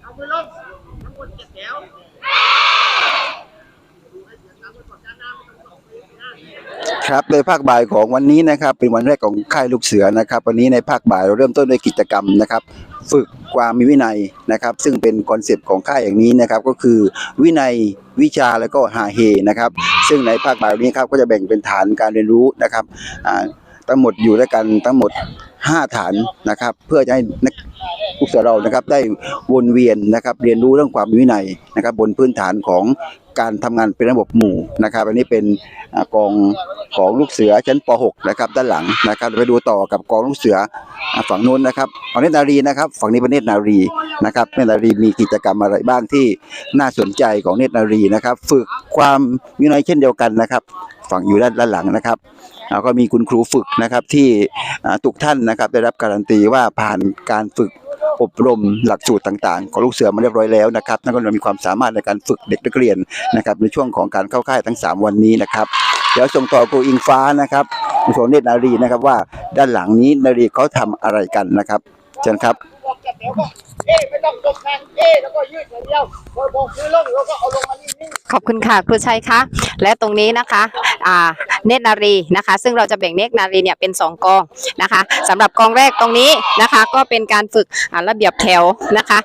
เอามือลงทั้งหมดเจ็ดแถวครับในภาคบ่ายของวันนี้นะครับ เป็นวันแรกของค่ายลูกเสือนะครับ วันนี้ในภาคบ่ายเราเริ่มต้นด้วยกิจกรรมนะครับ ฝึกความมีวินัยนะครับ ซึ่งเป็นคอนเซปต์ของค่ายอย่างนี้นะครับก็คือวินัยวิชาแล้วก็หาเฮนะครับ ซึ่งในภาคบ่ายนนี้ครับก็จะแบ่งเป็นฐานการเรียนรู้นะครับอ่า ทั้งหมดอยู่ด้วยกันทั้งหมด 5 ฐานนะครับ เพื่อจะให้นัก ลูกเสือเรานะครับได้วนเวียนนะครับเรียนรู้เรื่องความมีวินัยนะครับ บนพื้นฐานของการทำงานเป็นระบบหมู่นะครับอันนี้เป็นกองของลูกเสือชั้นป .6 นะครับด้านหลังนะครับไปดูต่อกับกองลูกเสือฝั่งนู้นนะครับฝั่งเนตรนารีนะครับ ฝั่งนี้เป็นเนตรนารีนะครับเนตรนารีมีกิจกรรมอะไรบ้างที่น่าสนใจของเนตรนารีนะครับ ฝึกความวินัยเช่นเดียวกันนะครับ ฝั่งอยู่ด้านด้านหลังนะครับแล้วก็มีคุณครูฝึกนะครับที่ทุกท่านนะครับได้รับการันตีว่าผ่านการฝึก อบรมหลักสูตรต่างๆ ของลูกเสือมาเรียบร้อยแล้วนะครับนั่นก็มีความสามารถในการฝึกเด็กนักเรียนนะครับในช่วงของการเข้าค่ายทั้ง 3 วันนี้นะครับเดี๋ยวส่งต่อครูอิงฟ้านะครับคุณโสเนตรนารีนะครับว่าด้านหลังนี้นารีเขาทำอะไรกันนะครับเชิญครับ เจ็ดแถวก็เอ๊ะไม่ต้องตกแรงเอ๊ะแล้วก็ยืดอย่างเดียวพอบอกมือลงแล้วก็เอาลงมานิ่งขอบคุณค่ะครูชัยคะและตรงนี้นะคะอ่าเนตรนารีนะคะ ซึ่งเราจะแบ่งเนตรนารีเนี่ยเป็นสองกองนะคะสำหรับกองแรกตรงนี้นะคะ ก็เป็นการฝึกอ่าระเบียบแถวนะคะ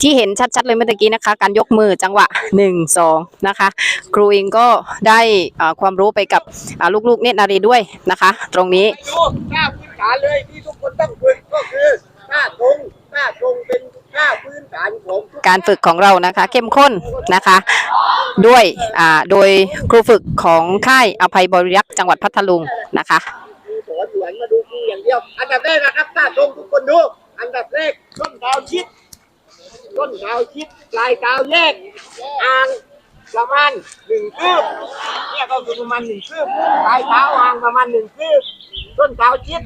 ที่เห็นชัดๆเลยเมื่อตะกี้นะคะ การยกมือจังหวะ 1 2นะคะ ครูเองก็ได้อ่าความรู้ไปกับอ่าลูกๆ เนตรนารีด้วยนะคะ ตรงนี้ๆดูหน้าพื้นฐานเลยที่ทุกคนต้องฝึกก็คือหน้าตรงหน้าตรงเป็น หน้าพื้นฐานของทุกการฝึกของเรานะคะ เข้มข้นนะคะ ด้วยอ่าโดยครูฝึกของค่ายอภัยบริยักษ์จังหวัดพัทลุงนะคะครูสอนอยู่หันมาดูครูอย่างเดียว อันดับแรกนะครับหน้าตรงทุกคนดู อันดับแรกต้นเท้าชิดต้นเท้าชิดปลายเท้าแยกอ่างประมาณหนึ่งคืบเนี่ยก็คือประมาณหนึ่งคืบปลายเท้าอ่างประมาณหนึ่งคืบต้นเท้าชิด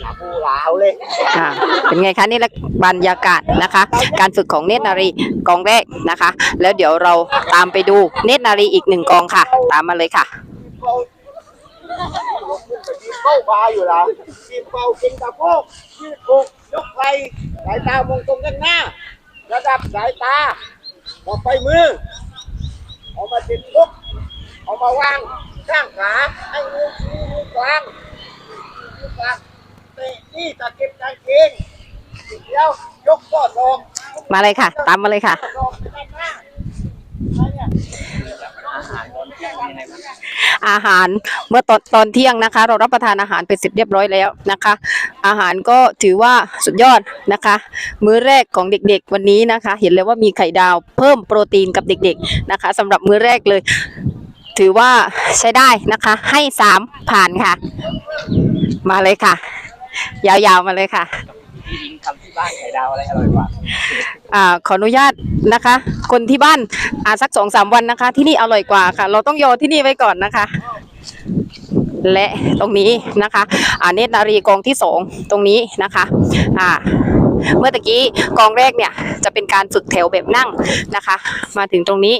อย่าพูหลาวเลยอ่าเป็นไงคะนี่แหละบรรยากาศนะคะ การฝึกของเนตรนารีกองแรกนะคะ แล้วเดี๋ยวเราตามไปดูเนตรนารีอีกหนึ่งกองค่ะ ตามมาเลยค่ะเข้าบาอยู่แล้วทีมเป่ากินตะโพกยืดอกยกไหล่สายตามองตรงข้างหน้า ระดับสายตาต่อไปมือเอามาติดปุ๊บเอามาวางข้างขาให้มือมือกลางมือกลางเนี่ตะเก็บกางเกงเดี๋ยวยกข้อศอกมาเลยค่ะ ตามมาเลยค่ะอศอกไปด้านหน้าอาหารเมื่อตอนตอนเที่ยงนะคะ เรารับประทานอาหารเป็นเสร็จเรียบร้อยแล้วนะคะ อาหารก็ถือว่าสุดยอดนะคะ มื้อแรกของเด็กๆวันนี้นะคะ เห็นเลยว่ามีไข่ดาวเพิ่มโปรตีนกับเด็ก ๆนะคะสำหรับมื้อแรกเลย ถือว่าใช้ได้นะคะ ให้สามผ่านค่ะ มาเลยค่ะ ยาวๆมาเลยค่ะทำที่บ้านไข่ดาวอะไรอร่อยกว่าอ่าขออนุญาตนะคะ คนที่บ้านอ่าสักสองสามวันนะคะ ที่นี่อร่อยกว่าค่ะ เราต้องโยนที่นี่ไว้ก่อนนะคะ และตรงนี้นะคะอ่าเนตรนารีกองที่สองตรงนี้นะคะอ่าเมื่อตะกี้กองแรกเนี่ยจะเป็นการฝึกแถวแบบนั่งนะคะ มาถึงตรงนี้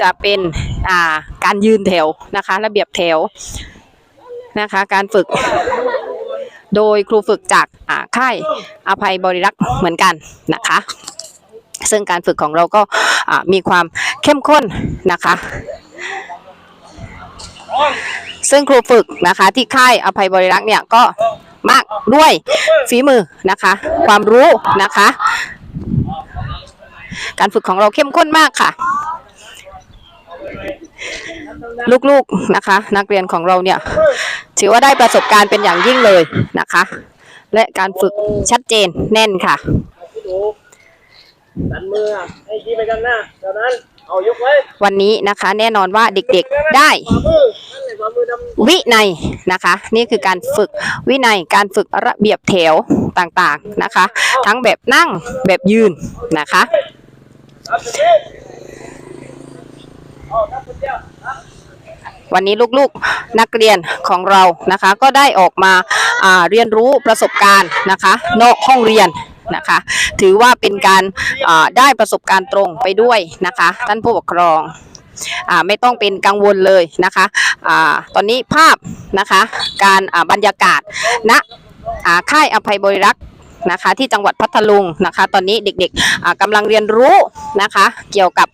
จะเป็นอ่าการยืนแถวนะคะ ระเบียบแถวนะคะ การฝึก โดยครูฝึกจากค่ายอภัยบริรักษ์เหมือนกันนะคะ ซึ่งการฝึกของเราก็มีความเข้มข้นนะคะซึ่งครูฝึกนะคะที่ค่ายอภัยบริรักษ์เนี่ยก็มากด้วยฝีมือนะคะ ความรู้นะคะ การฝึกของเราเข้มข้นมากค่ะ ลูกๆนะคะ นักเรียนของเราเนี่ย ถือว่าได้ประสบการณ์เป็นอย่างยิ่งเลยนะคะ และการฝึกชัดเจนแน่นค่ะพี่หนูดันมือให้ชี้ไปข้างหน้าจากนั้นเอายกไว้วันนี้นะคะ แน่นอนว่าเด็กๆได้ขวามือนั่นเลยขวามือดำวินัยนะคะ นี่คือการฝึกวินัยการฝึกระเบียบแถวต่างๆนะคะ ทั้งแบบนั่งแบบยืนนะคะ วันนี้ลูกๆนักเรียนของเรานะคะ ก็ได้ออกมาาเรียนรู้ประสบการณ์นะคะ นอกห้องเรียนนะคะ ถือว่าเป็นการาได้ประสบการณ์ตรงไปด้วยนะคะ ท่านผู้ปกครองอไม่ต้องเป็นกังวลเลยนะคะอตอนนี้ภาพนะคะ การาบรรยากาศณอ่าค่ายอภัยบริรักษ์ นะคะ ที่จังหวัดพัทลุงนะคะ ตอนนี้เด็กๆอ่ากำลังเรียนรู้นะคะ เกี่ยวกับ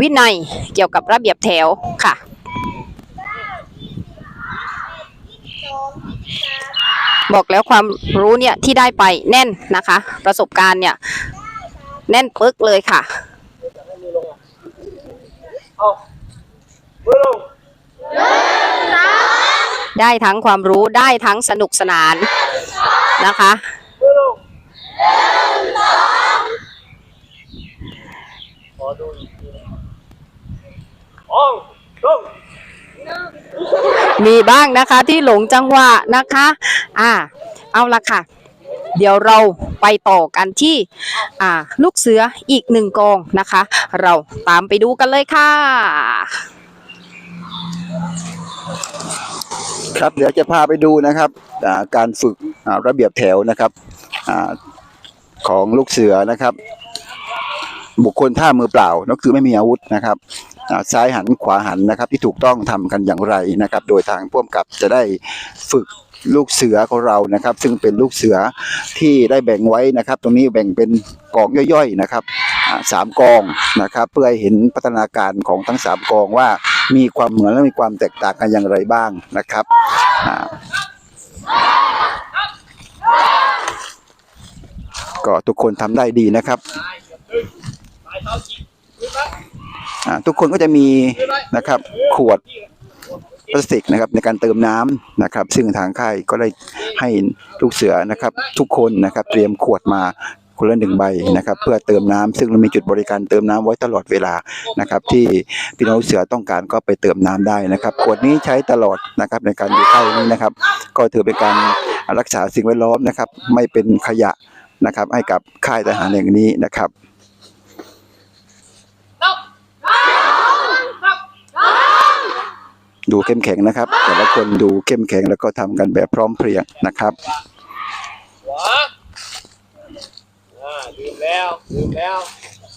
วินัยเกี่ยวกับระเบียบแถวค่ะบอกแล้วความรู้เนี่ยที่ได้ไปแน่นนะคะ ประสบการณ์เนี่ย แน่นปึ๊กเลยค่ะได้ทั้งความรู้ได้ทั้งสนุกสนานนะคะ มือลงขอดูอีกทีนะอ่องลง มีบ้างนะคะที่หลงจังหวะนะคะ อ่า เอาละค่ะ เดี๋ยวเราไปต่อกันที่ อ่า ลูกเสืออีกหนึ่งกองนะคะ เราตามไปดูกันเลยค่ะ ครับเดี๋ยวจะพาไปดูนะครับาการฝึกระเบียบแถวนะครับอของลูกเสือนะครับ บุคคลท่ามือเปล่าก็คือไม่มีอาวุธนะครับ ซ้ายหันขวาหันนะครับ ที่ถูกต้องทำกันอย่างไรนะครับ โดยทางพ่วงกับจะได้ฝึกลูกเสือของเรานะครับ ซึ่งเป็นลูกเสือที่ได้แบ่งไว้นะครับ ตรงนี้แบ่งเป็นกองย่อยๆนะครับสามกองนะครับ เพื่อให้เห็นพัฒนาการของทั้งสามกองว่ามีความเหมือนและมีความแตกต่างกันอย่างไรบ้างนะครับก็ทุกคนทำได้ดีนะครับ ทุกคนก็จะมีนะครับขวดพลาสติกนะครับในการเติมน้ำนะครับ ซึ่งทางค่ายก็ได้ให้ลูกเสือนะครับ ทุกคนนะครับเตรียมขวดมาคนละหนึ่งใบนะครับ เพื่อเติมน้ำซึ่งเรามีจุดบริการเติมน้ำไว้ตลอดเวลานะครับ ที่พี่น้องเสือต้องการก็ไปเติมน้ำได้นะครับขวดนี้ใช้ตลอดนะครับในการอยู่ค่ายนี้นะครับ ก็ถือเป็นการรักษาสิ่งแวดล้อมนะครับ ไม่เป็นขยะนะครับ ให้กับค่ายทหารแห่งนี้นะครับ ดูเข้มแข็งนะครับ แต่ละคนดูเข้มแข็งแล้วก็ทำกันแบบพร้อมเพรียงนะครับขวาอ่าลืมแล้วลืมแล้ว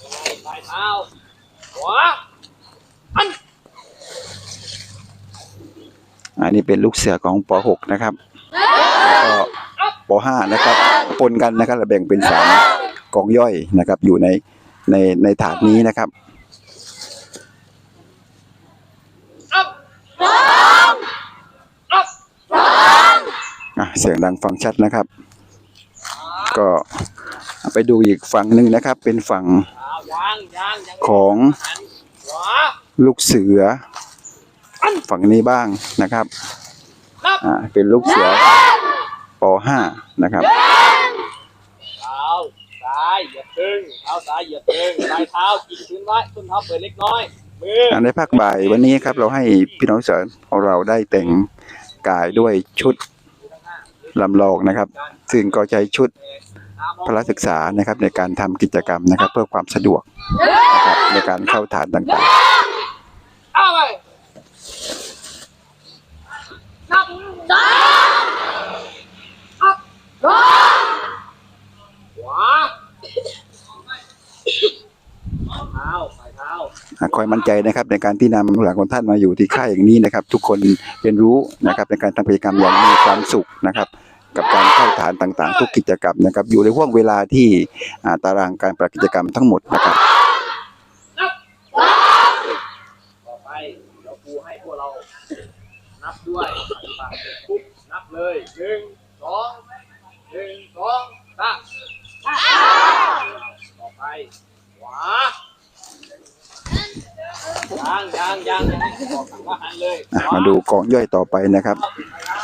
ยังไงปลายเท้าขวาอันอันนี้เป็นลูกเสือของป .6 นะครับแล้วก็ป .5 นะครับปนกันนะครับแล้วแบ่งเป็นสามกองย่อยนะครับ อยู่ในในในถาดนี้นะครับ อัพอัพ อะ เสียงดังฟังชัดนะครับ ก็ไปดูอีกฝั่งหนึ่งนะครับ เป็นฝั่งอ้าวยางยางยังของหันขวาลูกเสือ ฝั่งนี้บ้างนะครับนับอ่าเป็นลูกเสือป .5 นะครับเท้าซ้ายเหยียบตึงเท้าซ้ายเหยียบตึงปลายเท้าจิกพื้นไว้ส้นเท้าเปิดเล็กน้อยมือในภาคบ่ายวันนี้ครับเราให้พี่น้องเสือของเราได้แต่งกายด้วยชุด ลำลองนะครับ ซึ่งก็ใช้ชุดพละศึกษานะครับในการทำกิจกรรมนะครับ เพื่อความสะดวกนะครับในการเข้าฐานต่างๆอาไปนับสองอัพขวาเท้าปลายเท้า ๆอ่า คอยมั่นใจนะครับในการที่นำหลังของท่านมาอยู่ที่ค่ายอย่างนี้นะครับ ทุกคนเรียนรู้นะครับในการทำกิจกรรมอย่างมีความสุขนะครับ กับการเข้าฐานต่างๆ ทุกกิจกรรมนะครับ อยู่ในห่วงเวลาที่ตารางการประกิจกรรมทั้งหมดนะครับต่อไปเดี๋ยวครูให้พวกเรานับด้วยปากปุ๊บนับเลยหนึ่งสองหนึ่งสองสามต่อไปขวา ยางยางยางยังไม่บอกว่าหันเลยอะมาดูกองย่อยต่อไปนะครับ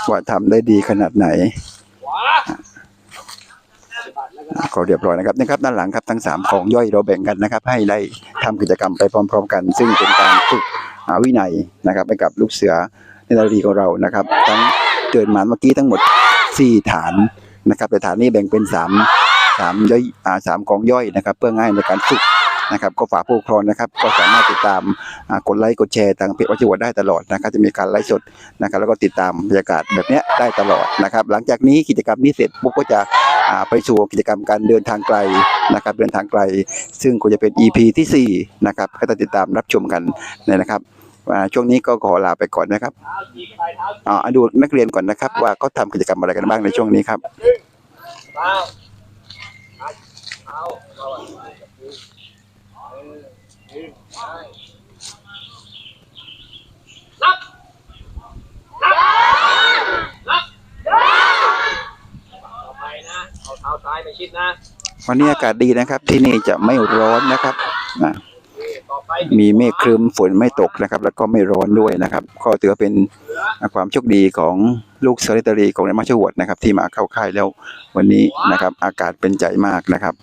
ว่าทำได้ดีขนาดไหนขวาปฏิบัติแล้วก็อะก็เรียบร้อยนะครับนะครับด้านหลังครับทั้งสามกองย่อยเราแบ่งกันนะครับ ให้ได้ทำกิจกรรมไปพร้อม ๆ กัน ซึ่งเป็นการฝึกอาวินัยนะครับให้กับลูกเสือในนารีของเรานะครับ ทั้งเดินมาเมื่อกี้ทั้งหมด 4 ฐานนะครับแต่ฐานนี้แบ่งเป็น3 3ย่อยอ่าสามกองย่อยนะครับ เพื่อง่ายในการฝึก นะครับก็ฝากผู้ปกครองนะครับ ก็สามารถติดตามกดไลค์กดแชร์ทางเพจวัชิวัดได้ตลอดนะครับจะมีการไลฟ์สดนะครับ แล้วก็ติดตามบรรยากาศแบบนี้ได้ตลอดนะครับ หลังจากนี้กิจกรรมนี้เสร็จปุ๊บก็จะไปสู่กิจกรรมการเดินทางไกลนะครับ เดินทางไกล ซึ่งก็จะเป็น EP ที่4นะครับให้ท่านติดตามรับชมกันเนี่ยนะครับช่วงนี้ก็ขอลาไปก่อนนะครับเท้าจีบไปเท้าอ่าดูนักเรียนก่อนนะครับ ว่าเขาทำกิจกรรมอะไรกันบ้างในช่วงนี้ครับ ดึงเท้าเท้าเท้าดึงดึงได้นับนับนับต่อไปนะ เอาเท้าซ้ายไปชิดนะวันนี้อากาศดีนะครับ ที่นี่จะไม่ร้อนนะครับอ่าต่อไปมีเมฆครึ้มฝนไม่ตกนะครับ แล้วก็ไม่ร้อนด้วยนะครับ ก็ถือว่าเป็นความโชคดีของลูกเซอร์เตอรีของในมาชวดนะครับ ที่มาเข้าค่ายแล้ววันนี้นะครับ อากาศเป็นใจมากนะครับ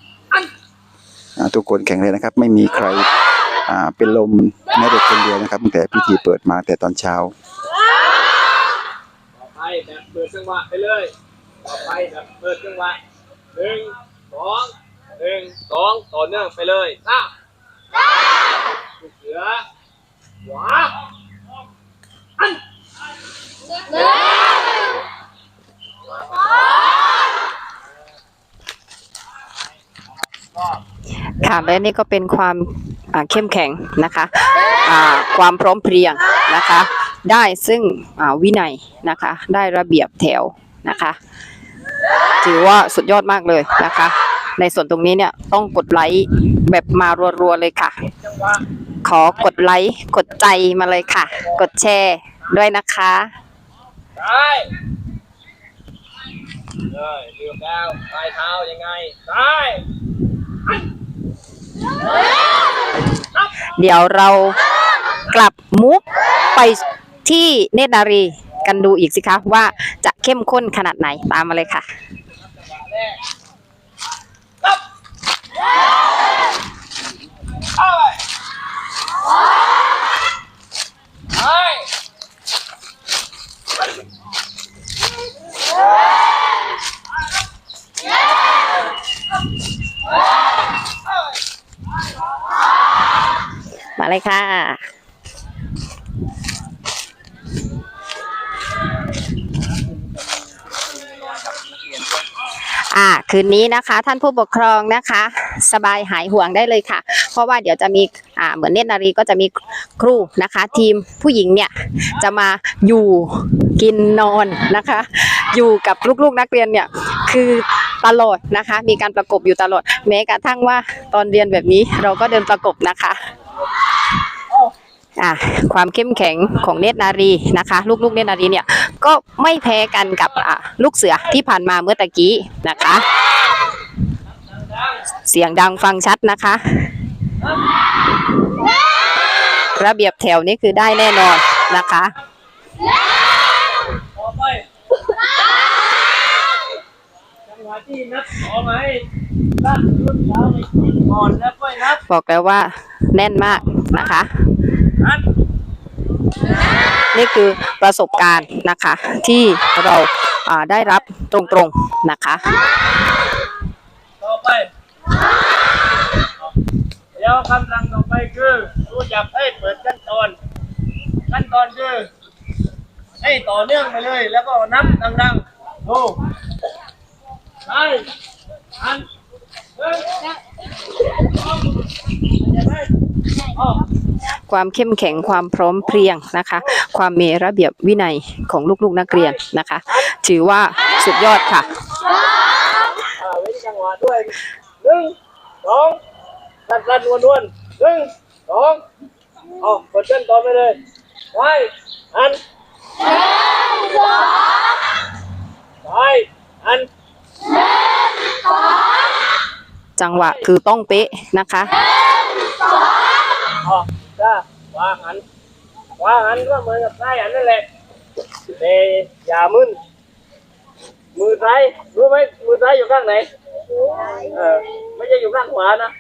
อ่าทุกคนแข็งแรงนะครับ ไม่มีใครอ่า เป็นลมแม้แต่คนเดียวนะครับตั้งแต่พิธีเปิดมาแต่ตอนเช้าต่อไปแบบเปิดจังหวะไปเลยต่อไปแบบเปิดจังหวะหนึ่งสองหนึ่งสองต่อเนื่องไปเลยสามลูกเสือขวาอัน ค่ะและนี่ก็เป็นความเข้มแข็งนะคะความพร้อมเพรียงนะคะ ได้ซึ่งวินัยนะคะ ได้ระเบียบแถวนะคะ ถือว่าสุดยอดมากเลยนะคะ ในส่วนตรงนี้เนี่ยต้องกดไลค์แบบมารัวๆเลยค่ะ ขอกดไลค์กดใจมาเลยค่ะ กดแชร์ด้วยนะคะซ้เลยเลือกแล้วปลายเท้ายังไงซ้ เดี๋ยวเรากลับมุกไปที่เนตรนารีกันดูอีกสิคะว่าจะเข้มข้นขนาดไหนตามมาเลยค่ะเอาไปซ้ย มาเลยค่ะ อ่าคืนนี้นะคะ ท่านผู้ปกครองนะคะ สบายหายห่วงได้เลยค่ะ เพราะว่าเดี๋ยวจะมีอ่าเหมือนเนตรนารีก็จะมีครูนะคะ ทีมผู้หญิงเนี่ยจะมาอยู่กินนอนนะคะ อยู่กับลูกๆนักเรียนเนี่ยคือตลอดนะคะ มีการประกบอยู่ตลอดแม้กระทั่งว่าตอนเรียนแบบนี้เราก็เดินประกบนะคะ อะความเข้มแข็งของเนตรนารีนะคะ ลูกๆเนตรนารีเนี่ยก็ไม่แพ้กันกับอะลูกเสือที่ผ่านมาเมื่อตะกี้นะคะ เสียงดังฟังชัดนะคะ ระเบียบแถวนี้คือได้แน่นอนนะคะบอกแล้วว่าแน่นมากนะคะ นี่คือประสบการณ์นะคะที่เราได้รับตรงๆนะคะต่อไปเดี๋ยวคำสั่งต่อไปคือรู้จักให้เปิดขั้นตอน ขั้นตอนคือ ให้ต่อเนื่องไปเลย แล้วก็นับดังๆดูไปอันหนึ่งสองเห็น ความเข้มแข็งความพร้อมเพรียงนะคะ ความมีระเบียบวินัยของลูกๆนักเรียนนะคะ ถือว่าสุดยอดค่ะเว้นจังหวะด้วยหนึ่งสองตัดรันวนวนหนึ่งสองเอากดเส้นต่อไปเลยไปอันไปอัน จังหวะคือต้องเป๊ะนะคะออกจ้าวางหันวางหันก็เหมือนกับซ้ายหันนั่นแหละแต่อย่ามึนมือซ้ายรู้ไหมมือซ้ายอยู่ข้างไหนเออไม่ใช่อยู่ข้างขวานะ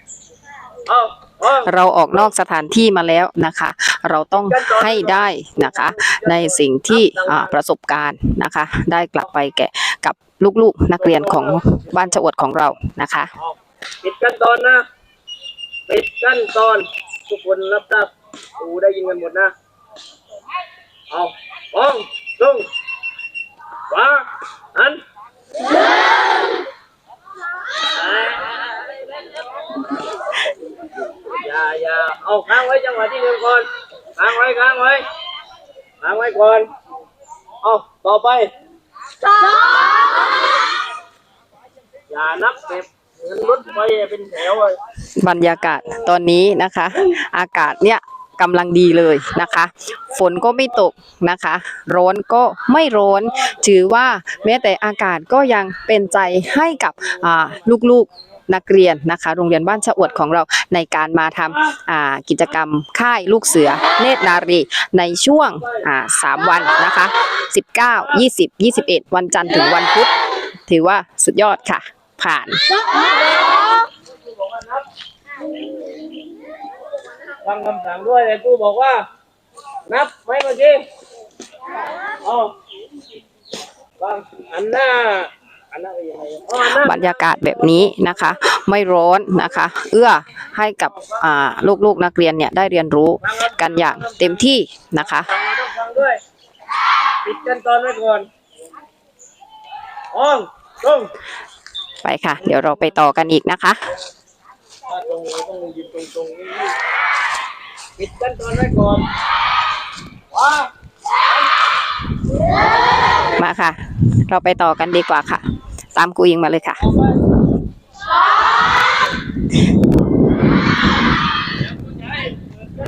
เอาเอาเราออกนอกสถานที่มาแล้วนะคะ เราต้องให้ได้นะคะ ในสิ่งที่อ่าประสบการณ์นะคะ ได้กลับไปแก่กับลูกๆนักเรียนของบ้านชะอวดของเรานะคะเอา ปิดขั้นตอนนะปิดขั้นตอน ทุกคนรับทราบอูได้ยินกันหมดนะ เอาป้องลงวางหันอย่าอย่าเอาค้างไว้จังหวะที่หนึ่งก่อนค้างไว้ค้างไว้ก่อนเอาต่อไปอย่านับเก็บเหมือน รถไฟเป็นแถวบรรยากาศตอนนี้นะคะ อากาศเนี่ยกำลังดีเลยนะคะ ฝนก็ไม่ตกนะคะ ร้อนก็ไม่ร้อน ถือว่าแม้แต่อากาศก็ยังเป็นใจให้กับลูกๆนักเรียนนะคะ โรงเรียนบ้านชะอวดของเราในการมาทำกิจกรรมค่ายลูกเสือเนตรนารีในช่วงสามวันนะคะ 19 20 21 วันจันทร์ถึงวันพุธ ถือว่าสุดยอดค่ะ ผ่านฟังคำสั่งด้วยแต่กูบอกว่า นับไหมเมื่อกี้เอาฟังอันหน้าอันหน้าเป็นยังไงอ๋ออันหน้าบรรยากาศแบบนี้นะคะ ไม่ร้อนนะคะ เอื้อให้กับอ่าลูกๆนักเรียนเนี่ยได้เรียนรู้กันอย่างเต็มที่นะคะฟังต้องฟังด้วยปิดกันตอนไว้ก่อนอ้องตรง ไปค่ะ เดี๋ยวเราไปต่อกันอีกนะคะถ้าตรงเราต้องยืนตรงตรงๆนี่ปิดกันตอนไว้ก่อนว้ามาค่ะ เราไปต่อกันดีกว่าค่ะ ตามกูอิงมาเลยค่ะ เ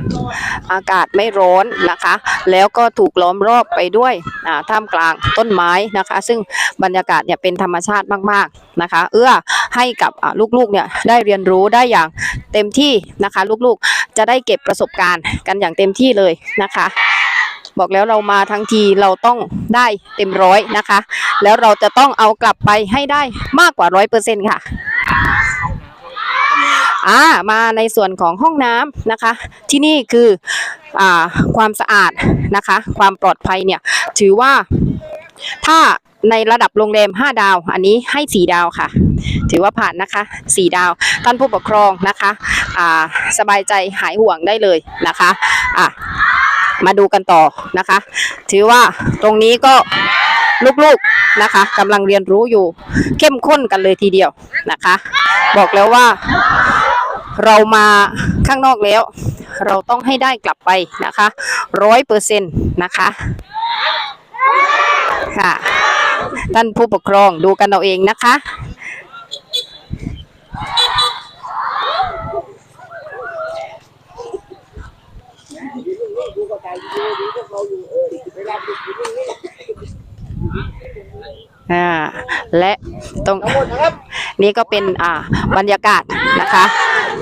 อากาศไม่ร้อนนะคะ แล้วก็ถูกล้อมรอบไปด้วยท่ามกลางต้นไม้นะคะ ซึ่งบรรยากาศเนี่ยเป็นธรรมชาติมากๆนะคะ เอื้อให้กับลูกๆเนี่ยได้เรียนรู้ได้อย่างเต็มที่นะคะ ลูกๆจะได้เก็บประสบการณ์กันอย่างเต็มที่เลยนะคะบอกแล้วเรามาทั้งทีเราต้องได้เต็มร้อยนะคะ แล้วเราจะต้องเอากลับไปให้ได้มากกว่าร้อยเปอร์เซ็นต์ค่ะ อ่ามาในส่วนของห้องน้ำนะคะ ที่นี่คืออ่าความสะอาดนะคะ ความปลอดภัยเนี่ยถือว่าถ้าในระดับโรงแรม 5 ดาว อันนี้ให้ 4 ดาวค่ะ ถือว่าผ่านนะคะ 4 ดาว ท่านผู้ปกครองนะคะอ่าสบายใจหายห่วงได้เลยนะคะอะมาดูกันต่อนะคะ ถือว่าตรงนี้ก็ลูกๆนะคะกำลังเรียนรู้อยู่เข้มข้นกันเลยทีเดียวนะคะ บอกแล้วว่า เรามาข้างนอกแล้ว เราต้องให้ได้กลับไปนะคะร้อยเปอร์เซ็นต์นะคะค่ะท่านผู้ปกครองดูกันเอาเองนะคะดูกระจายดูดูพวกเรา อ่าและตรงนี้ก็เป็นอ่าบรรยากาศนะคะ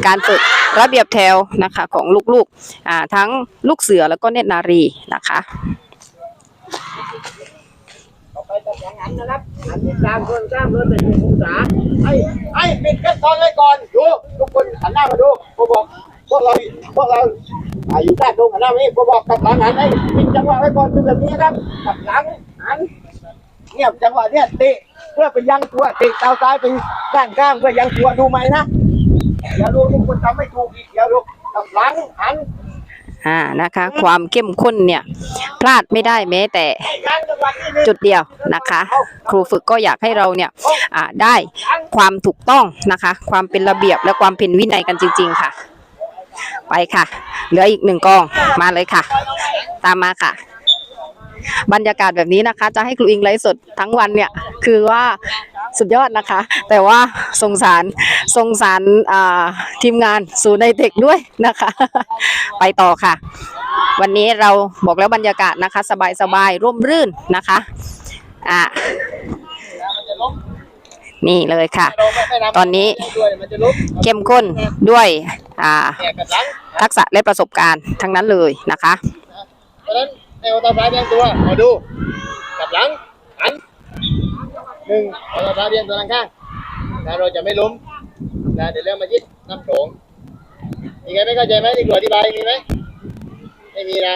การฝึกระเบียบแถวนะคะของลูกๆอ่าทั้งลูกเสือแล้วก็เนตรนารีนะคะไปต้องอย่างนั้นนะครับอันที่สามคนสามคนเป็นองศาให้ให้ปิดกันตอนไว้ก่อนดูทุกคนหันหน้ามาดูผมบอกพวกเราพวกเราอายู่ด้านตรงหันหน้ามานี่ผมบอกกับหลังหันให้ปิดจังหวะไว้ก่อนคือแบบนี้ครับกับหลังหัน เงียบจังหวะเนี้ยเตะเพื่อไปยังตัวเตะเท้าซ้ายไปด้านข้างเพื่อยังตัวดูไหมนะอย่าดูทุกคนทำไม่ถูกอีกอย่าดูกับหลังหันอ่านะคะ ความเข้มข้นเนี่ย พลาดไม่ได้แม้แต่ให้ยังจังหวะนี้จุดเดียวนะคะ ครูฝึกก็อยากให้เราเนี่ยอ่าได้ความถูกต้องนะคะ ความเป็นระเบียบและความเป็นวินัยกันจริง ๆ ค่ะ ไปค่ะ เหลืออีกหนึ่งกองมาเลยค่ะ ตามมาค่ะ บรรยากาศแบบนี้นะคะ จะให้ครูอิงไลฟ์สดทั้งวันเนี่ยคือว่าสุดยอดนะคะ แต่ว่าสงสารสงสารทีมงานศูนย์ในเทคด้วยนะคะ ไปต่อค่ะ วันนี้เราบอกแล้วบรรยากาศนะคะ สบายๆร่มรื่นนะคะอะนี่เลยค่ะ ตอนนี้เข้มข้นด้วยทักษะและประสบการณ์ทั้งนั้นเลยนะคะ เพราตาซ้ายเรียงตัวมาดูกลับหลังหันหนึ่งโอตาซ้ายเรียงตัวด้านข้างนะเราจะไม่ล้มนะเดี๋ยวเรื่องมายึดน้ำโขงมีใครไม่เข้าใจไหมที่ครูอธิบายมีไหมไม่มีนะ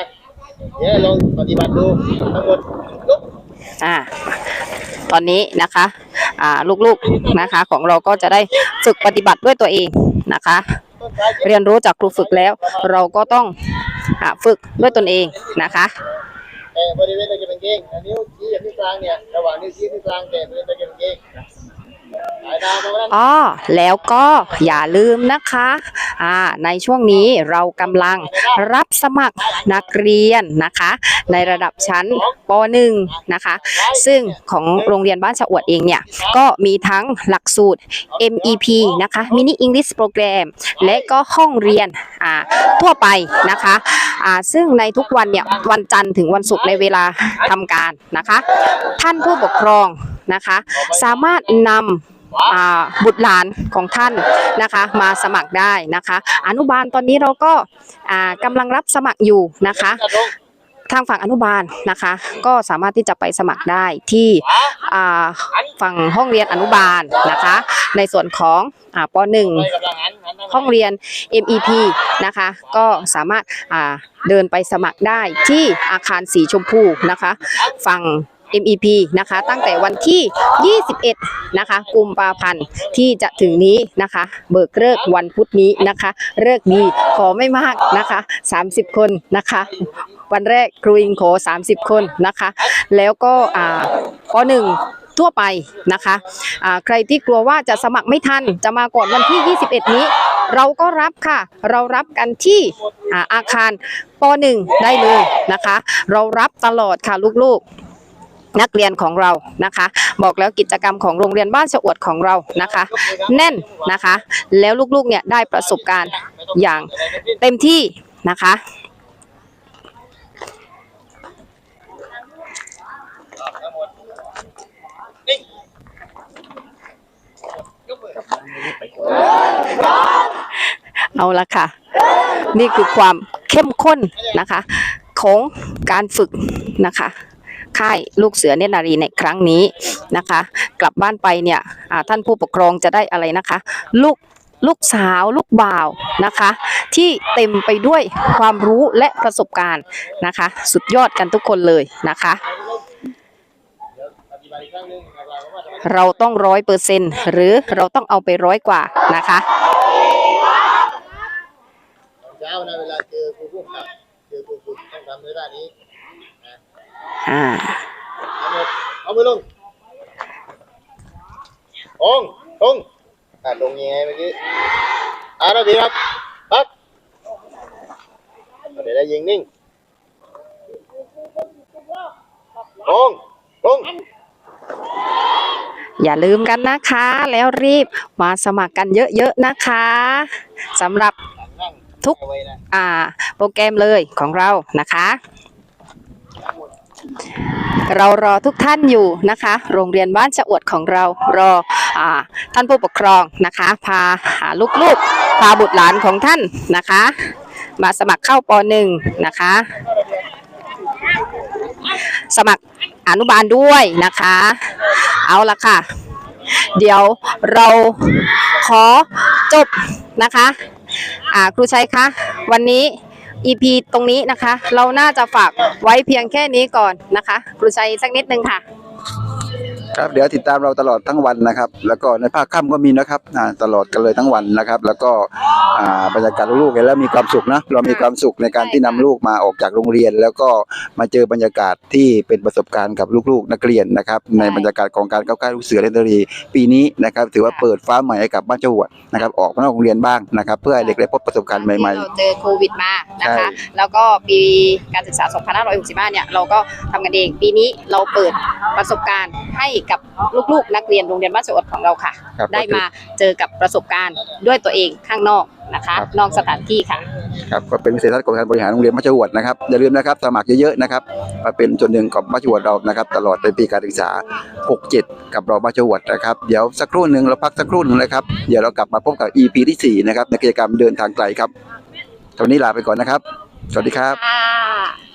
เดี๋ยวลองปฏิบัติดูทั้งหมดลุกอ่าตอนนี้นะคะอ่าลูกๆนะคะ ของเราก็จะได้ฝึกปฏิบัติด้วยตัวเองนะคะ เรียนรู้จากครูฝึกแล้ว เราก็ต้อง่ะ ฝึกด้วยตนเองนะคะเออบริเวณตะเกียบกางเกงนิ้วชี้กับนิ้วกลางเนี่ยระหว่างนิ้วชี้นิ้วกลางแต่บริเวณตะเกียบกางเกง อ๋อแล้วก็อย่าลืมนะคะอ่าในช่วงนี้เรากำลังรับสมัครนักเรียนนะคะ ในระดับชั้นป .1 นะคะ ซึ่งของโรงเรียนบ้านชะอวดเองเนี่ย ก็มีทั้งหลักสูตร MEP นะคะ Mini English Program และก็ห้องเรียนอ่าทั่วไปนะคะอ่าซึ่งในทุกวันเนี่ย วันจันทร์ถึงวันศุกร์ในเวลาทำการนะคะ ท่านผู้ปกครองนะคะ สามารถนำ บุตรหลานของท่านนะคะมาสมัครได้นะคะ อนุบาลตอนนี้เราก็อ่ากำลังรับสมัครอยู่นะคะทางฝั่งอนุบาลนะคะ ก็สามารถที่จะไปสมัครได้ที่ฝั่งห้องเรียนอนุบาลนะคะ ในส่วนของอป .1 ห้องเรียน MEP นะคะ ก็สามารถเดินไปสมัครได้ที่อาคารสีชมพูนะคะ ฝั่ง MEP นะคะ ตั้งแต่วันที่ 21 นะคะ กุมภาพันธ์ที่จะถึงนี้นะคะ เบิกเลิกวันพุธนี้นะคะเลิกดีขอไม่มากนะคะ 30 คนนะคะวันแรกครูอิงขอ 30 คนนะคะ แล้วก็อ่าป .1 ทั่วไปนะคะอ่าใครที่กลัวว่าจะสมัครไม่ทัน จะมาก่อนวันที่ 21 นี้ เราก็รับค่ะ เรารับกันที่อาอาคารป .1 ได้เลยนะคะ เรารับตลอดค่ะลูกๆ นักเรียนของเรานะคะ บอกแล้วกิจกรรมของโรงเรียนบ้านชะอวดของเรานะคะ แน่นนะคะ แล้วลูกๆเนี่ยได้ประสบการณ์อย่างเต็มที่นะคะเอาละค่ะ นี่คือความเข้มข้นนะคะ ของการฝึกนะคะ ค่ายลูกเสือเนตรนารีในครั้งนี้นะคะ กลับบ้านไปเนี่ยท่านผู้ปกครองจะได้อะไรนะคะ ลูกลูกสาวลูกบ่าวนะคะ ที่เต็มไปด้วยความรู้และประสบการณ์นะคะ สุดยอดกันทุกคนเลยนะคะ เราต้องร้อยเปอร์เซ็นหรือเราต้องเอาไปร้อยกว่านะคะเช้านะเวลาเจอครูผู้ขับเจอครูฝึกต้องทำด้านี้ อามือเอามือลงองตรงอ่าตรงยังไงเมื่อกี้อ่าเราดีครับพักเดี๋ยวได้ยิงนิ่งตรงตรงอย่าลืมกันนะคะ แล้วรีบมาสมัครกันเยอะๆนะคะสำหรับนั่งทุกเอาไว้นะอ่าโปรแกรมเลยของเรานะคะ เรารอทุกท่านอยู่นะคะ โรงเรียนบ้านชะอวดของเรารออท่านผู้ปกครองนะคะ พาหาลูกๆ พาบุตรหลานของท่านนะคะ มาสมัครเข้าป .1 นะคะ สมัครอนุบาลด้วยนะคะ เอาละค่ะ เดี๋ยวเราขอจบนะคะ ครูชัยคะ วันนี้ EP ตรงนี้นะคะ เราน่าจะฝากไว้เพียงแค่นี้ก่อนนะคะครูชัยสักนิดนึงค่ะ ครับเดี๋ยวติดตามเราตลอดทั้งวันนะครับ แล้วก็ในภาคค่ำก็มีนะครับอ่าตลอดกันเลยทั้งวันนะครับ แล้วก็อ่าบรรยากาศลูกๆเห็นแล้วมีความสุขนะเรามีความสุขในการที่นำลูกมาออกจากโรงเรียน แล้วก็มาเจอบรรยากาศที่เป็นประสบการณ์กับลูกๆ นักเรียนนะครับ ในบรรยากาศของการเข้าค่ายลูกเสือเรนเดอรีปีนี้นะครับถือว่าเปิดฟ้าใหม่ให้กับบ้านเจ้าหวดนะครับออกมานอกโรงเรียนบ้างนะครับ เพื่อให้เด็กได้พบประสบการณ์ใหม่ที่เราเจอโควิดมานะคะใช่แล้วก็ปีการศึกษา 2565 เนี่ยเราก็ทำกันเองปีนี้เราเปิดประสบการณ์ให้กับลูกๆ นักเรียนโรงเรียนบ้านสวดของเราค่ะๆครับได้มาเจอกับประสบการณ์ด้วยตัวเองข้างนอกนะคะ ครับ นอกสถานที่ค่ะ ครับก็เป็นวิสัยทัศน์ของการบริหารโรงเรียนมัชวดนะครับอย่าลืมนะครับสมัครเยอะๆนะครับมาเป็นส่วนหนึ่งของมัชวดเรานะครับ ตลอดในปีการศึกษา 67 กับเรามัชวดนะครับเดี๋ยวสักครู่หนึ่งเราพักสักครู่หนึ่งนะครับเดี๋ยวเรากลับมาพบกับ EP ที่4นะครับในกิจกรรมเดินทางไกลครับตอนนี้ลาไปก่อนนะครับ สวัสดีครับ ค่ะ